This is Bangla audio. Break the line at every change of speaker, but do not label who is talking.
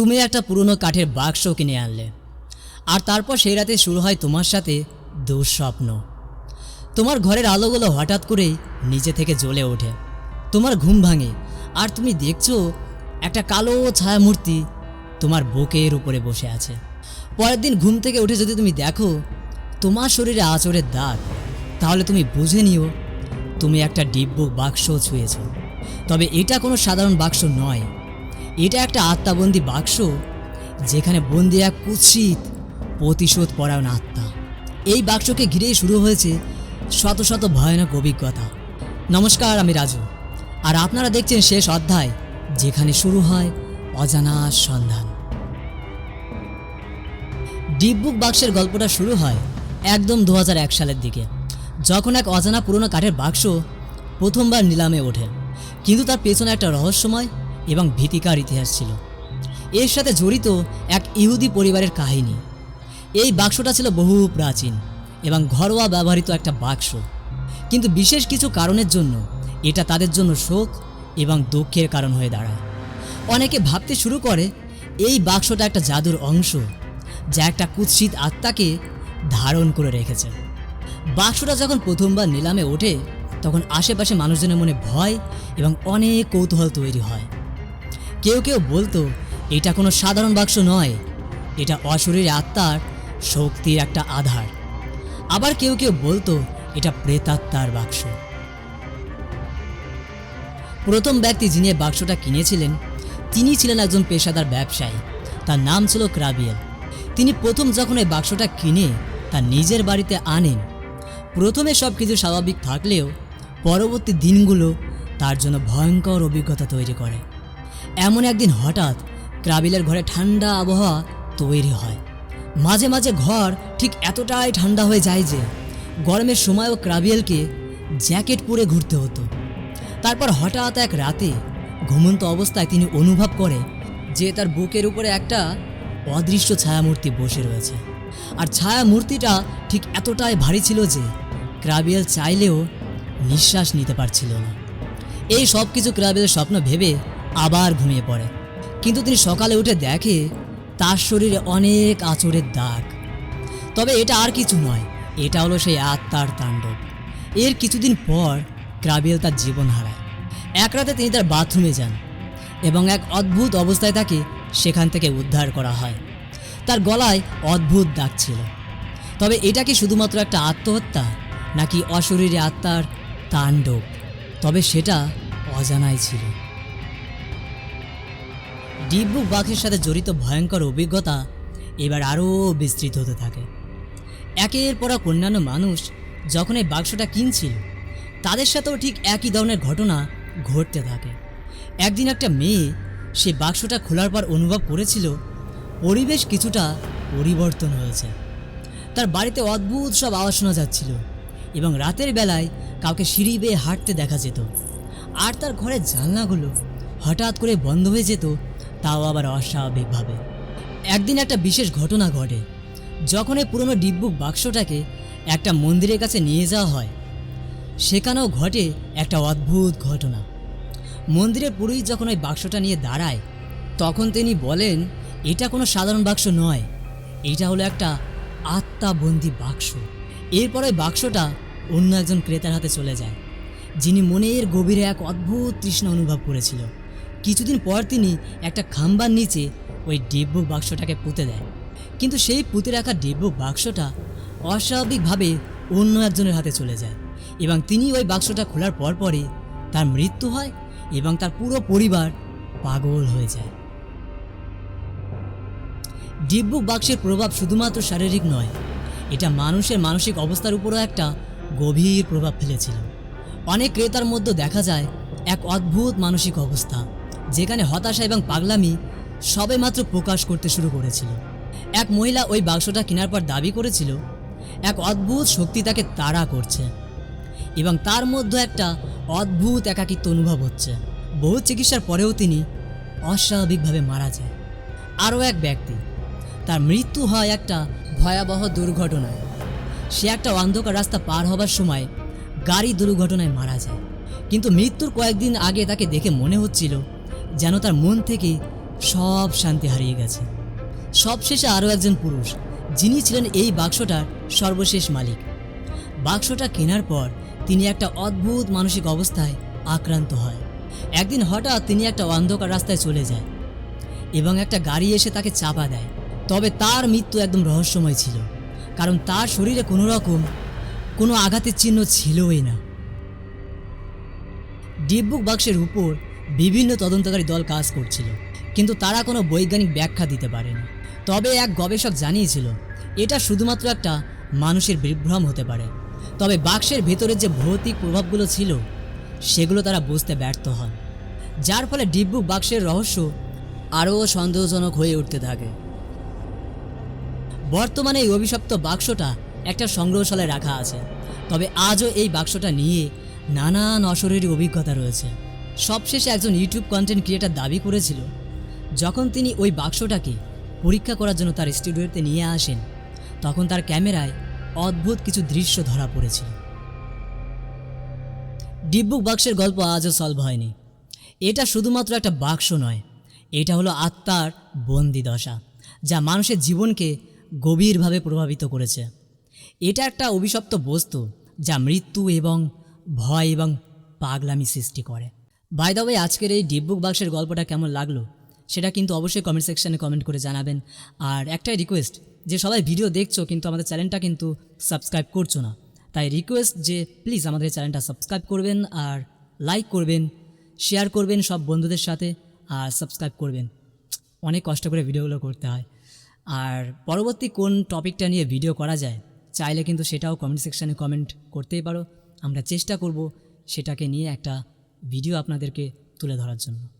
তুমি একটা পুরনো কাঠের বাক্স কিনে আনলে। আর তারপর সেই রাতে শুরু হয় তোমার সাথে দুঃস্বপ্ন। তোমার ঘরের আলোগুলো হঠাৎ করেই নিচে থেকে জ্বলে ওঠে। তোমার ঘুম ভাঙে। আর তুমি দেখছ একটা কালো ছায়ামূর্তি তোমার বুকের উপরে বসে আছে। পরের দিন ঘুম থেকে উঠে যদি তুমি দেখো তোমার শরীরে আচরের দাগ, তাহলে তুমি বুঝে নিও তুমি একটা দিব্য বাক্স ছুঁয়েছ। তবে এটা কোনো সাধারণ বাক্স নয়। এটা একটা আত্মাবন্দি বাক্স যেখানে বন্দি এক কুৎসিত, প্রতিশোধ পরায়ণ আত্মা। এই বাক্সকে ঘিরেই শুরু হয়েছে শত শত ভয়ানক অভিজ্ঞতা। নমস্কার, আমি রাজু। আর আপনারা দেখছেন শেষ অধ্যায়, যেখানে শুরু হয় অজানার সন্ধান। ডিপবুক বাক্সের গল্পটা শুরু হয় একদম দু হাজার এক সালের দিকে, যখন এক অজানা পুরনো কাঠের বাক্স প্রথমবার নিলামে ওঠে। কিন্তু তার পেছনে একটা রহস্যময় এবং ভীতিকার ইতিহাস ছিল। এর সাথে জড়িত এক ইহুদি পরিবারের কাহিনী। এই বাক্সটা ছিল বহু প্রাচীন এবং ঘরোয়া ব্যবহৃত একটা বাক্স। কিন্তু বিশেষ কিছু কারণের জন্য এটা তাদের জন্য শোক এবং দুঃখের কারণ হয়ে দাঁড়ায়। অনেকে ভাবতে শুরু করে, এই বাক্সটা একটা জাদুর অংশ যা একটা কুৎসিত আত্মাকে ধারণ করে রেখেছে। বাক্সটা যখন প্রথমবার নিলামে ওঠে, তখন আশেপাশে মানুষজনের মনে ভয় এবং অনেক কৌতূহল তৈরি হয়। কেউ কেউ বলতো, এটা কোনো সাধারণ বাক্স নয়। এটা অশরীর আত্মার শক্তির একটা আধার। আবার কেউ কেউ বলতো, এটা প্রেতাত্মার বাক্স। প্রথম ব্যক্তি যিনি বাক্সটা কিনেছিলেন, তিনি ছিলেন একজন পেশাদার ব্যবসায়ী। তার নাম ছিল ক্রাবিয়েল। তিনি প্রথম যখন এই বাক্সটা কিনে তার নিজের বাড়িতে আনেন, প্রথমে সব কিছু স্বাভাবিক থাকলেও পরবর্তী দিনগুলো তার জন্য ভয়ঙ্কর অভিজ্ঞতা তৈরি করে। এমন একদিন হঠাৎ ক্রাবিলের ঘরে ঠান্ডা আবহাওয়া তৈরি হয়। মাঝে মাঝে ঘর ঠিক এতটাই ঠান্ডা হয়ে যায় যে গরমের সময়ও ক্রাবিয়েলকে জ্যাকেট পরে ঘুরতে হতো। তারপর হঠাৎ এক রাতে ঘুমন্ত অবস্থায় তিনি অনুভব করে যে তার বুকের উপরে একটা অদৃশ্য ছায়ামূর্তি বসে রয়েছে। আর ছায়ামূর্তিটা ঠিক এতটাই ভারী ছিল যে ক্রাবিয়েল চাইলেও নিঃশ্বাস নিতে পারছিল না। এই সব কিছু ক্রাবিয়েলের স্বপ্ন ভেবে আবার ঘুমিয়ে পড়ে। কিন্তু তিনি সকালে উঠে দেখে তার শরীরে অনেক আচরের দাগ। তবে এটা আর কিছু নয়, এটা হলো সেই আত্মার তাণ্ডব। এর কিছুদিন পর ক্রাবিয়েল তার জীবন হারায়। এক রাতে তিনি তার বাথরুমে যান এবং এক অদ্ভুত অবস্থায় তাকে সেখান থেকে উদ্ধার করা হয়। তার গলায় অদ্ভুত দাগ ছিল। তবে এটা কি শুধুমাত্র একটা আত্মহত্যা, নাকি অশরীরে আত্মার তাণ্ডব? তবে সেটা অজানাই ছিল। ডিপবুক বাঘের সাথে জড়িত ভয়ঙ্কর অভিজ্ঞতা এবার আরও বিস্তৃত হতে থাকে। একের পর এক অন্যান্য মানুষ যখন এই বাক্সটা কিনছিল, তাদের সাথেও ঠিক একই ধরনের ঘটনা ঘটতে থাকে। একদিন একটা মেয়ে সে বাক্সটা খোলার পর অনুভব করেছিল, পরিবেশ কিছুটা পরিবর্তন হয়েছে। তার বাড়িতে অদ্ভুত সব আওয়াজ শোনা যাচ্ছিল এবং রাতের বেলায় কাউকে সিঁড়ি বেয়ে হাঁটতে দেখা যেত। আর তার ঘরের জানলাগুলো হঠাৎ করে বন্ধ হয়ে যেত তাও আবার অস্বাভাবিকভাবে। একদিন একটা বিশেষ ঘটনা ঘটে। যখন এই পুরনো ডিব্বুক বাক্সটাকে একটা মন্দিরের কাছে নিয়ে যাওয়া হয়, সেখানেও ঘটে একটা অদ্ভুত ঘটনা। মন্দিরের পুরোহিত যখন ওই বাক্সটা নিয়ে দাঁড়ায়, তখন তিনি বলেন, এটা কোনো সাধারণ বাক্স নয়। এটা হলো একটা আত্মাবন্দি বাক্স। এরপর বাক্সটা অন্য একজন ক্রেতার হাতে চলে যায়, যিনি মনের গভীরে এক অদ্ভুত তৃষ্ণা অনুভব করেছিল। কিছুদিন পর তিনি একটা খাম্বার নিচে ওই ডিব্বুক বাক্সটাকে পুঁতে দেয় কিন্তু সেই পুঁতে রাখা ডিব্বুক বাক্সটা অস্বাভাবিকভাবে অন্য একজনের হাতে চলে যায় এবং তিনি ওই বাক্সটা খোলার পরপরই তার মৃত্যু হয় এবং তার পুরো পরিবার পাগল হয়ে যায়। ডিব্বুক বাক্সের প্রভাব শুধুমাত্র শারীরিক নয়, এটা মানুষের মানসিক অবস্থার উপরও একটা গভীর প্রভাব ফেলেছিল। অনেক ক্রেতার মধ্যে দেখা যায় এক অদ্ভুত মানসিক অবস্থা। যেখানে হতাশা এবং পাগলামি সবেমাত্র প্রকাশ করতে শুরু করেছিল। এক মহিলা ওই বাক্সটা কেনার পর দাবি করেছিল, এক অদ্ভুত শক্তি তাকে তাড়া করছে এবং তার মধ্যে একটা অদ্ভুত একাকিত্ব অনুভব হচ্ছে। বহু চিকিৎসার পরেও তিনি অস্বাভাবিকভাবে মারা যায়। আরও এক ব্যক্তি, তার মৃত্যু হয় একটা ভয়াবহ দুর্ঘটনায়। সে একটা অন্ধকার রাস্তা পার হবার সময় গাড়ি দুর্ঘটনায় মারা যায়। কিন্তু মৃত্যুর কয়েকদিন আগে তাকে দেখে মনে হচ্ছিল যেন তার মন থেকে সব শান্তি হারিয়ে গেছে। সবশেষে আরও একজন পুরুষ, যিনি ছিলেন এই বাক্সটার সর্বশেষ মালিক। বাক্সটা কেনার পর তিনি একটা অদ্ভুত মানসিক অবস্থায় আক্রান্ত হয়। একদিন হঠাৎ তিনি একটা অন্ধকার রাস্তায় চলে যায় এবং একটা গাড়ি এসে তাকে চাপা দেয়। তবে তার মৃত্যু একদম রহস্যময় ছিল, কারণ তার শরীরে কোনো রকম কোনো আঘাতের চিহ্ন ছিলই না। ডিপবুক বাক্সের উপর বিভিন্ন তদন্তকারী দল কাজ করছিল, কিন্তু তারা কোনো বৈজ্ঞানিক ব্যাখ্যা দিতে পারেনি। তবে এক গবেষক জানিয়েছিল, এটা শুধুমাত্র একটা মানুষের বিভ্রম হতে পারে। তবে বাক্সের ভেতরে যে ভৌতিক প্রভাবগুলো ছিল, সেগুলো তারা বুঝতে ব্যর্থ হন। যার ফলে ডিপবুক বাক্সের রহস্য আরও সন্দেহজনক হয়ে উঠতে থাকে। বর্তমানে এই অভিশপ্ত বাক্সটা একটা সংগ্রহশালায় রাখা আছে, তবে আজও এই বাক্সটা নিয়ে নানান অশরীরী অভিজ্ঞতা রয়েছে। সবশেষে একজন ইউটিউব কন্টেন্ট ক্রিয়েটার দাবি করেছিল, যখন তিনি ওই বাক্সটাকে পরীক্ষা করার জন্য তার স্টুডিওতে নিয়ে আসেন, তখন তার ক্যামেরায় অদ্ভুত কিছু দৃশ্য ধরা পড়েছিল। ডিপবুক বাক্সের গল্প আজও সলভ হয়নি। এটা শুধুমাত্র একটা বাক্স নয়, এটা হলো আত্মার বন্দি দশা, যা মানুষের জীবনকে গভীরভাবে প্রভাবিত করেছে। এটা একটা অভিশপ্ত বস্তু, যা মৃত্যু এবং ভয় এবং পাগলামি সৃষ্টি করে। বাই দা ওয়ে আজকের এই ডিপবুক বাক্সের গল্পটা কেমন লাগল? সেটা কিন্তু অবশ্যই কমেন্ট সেকশানে কমেন্ট করে জানাবেন। আর একটাই রিকোয়েস্ট যে সবাই ভিডিও দেখছ, কিন্তু আমাদের চ্যানেলটা কিন্তু সাবস্ক্রাইব করছ না। তাই রিকোয়েস্ট যে প্লিজ আমাদের চ্যানেলটা সাবস্ক্রাইব করবেন, আর লাইক করবেন শেয়ার করবেন সব বন্ধুদের সাথে, আর সাবস্ক্রাইব করবেন। অনেক কষ্ট করে ভিডিওগুলো করতে হয়। আর পরবর্তী কোন টপিকটা নিয়ে ভিডিও করা যায়, চাইলে কিন্তু সেটাও কমেন্ট সেকশানে কমেন্ট করতেই পারো। আমরা চেষ্টা করব সেটাকে নিয়ে একটা ভিডিও আপনাদেরকে তুলে ধরার জন্য।